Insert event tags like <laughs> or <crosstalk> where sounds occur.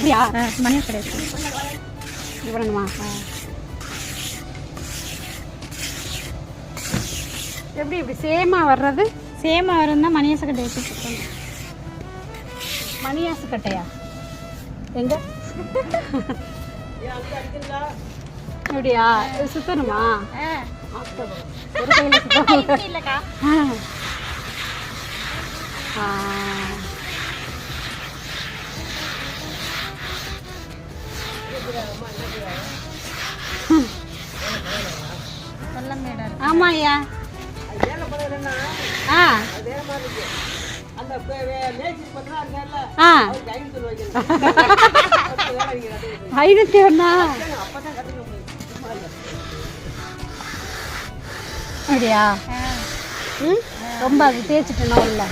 அப்படியா? மணி கிடையாது. பண்ணணுமா எப்படி இப்படி சேமாக வர்றது? சேம் வரும் தான் மணியாச கடை வச்சுருக்கோம் மணியாசு கட்டையா எங்க? இப்படியா இது சுத்தணுமா? ஒரு கையில சுத்தணும். <laughs> ஆமாம் ஐயா ஆ. ஆ ஐநூற்றி அப்படியா? ம்? ரொம்ப அது தேய்ச்சிட்டேனா உள்ள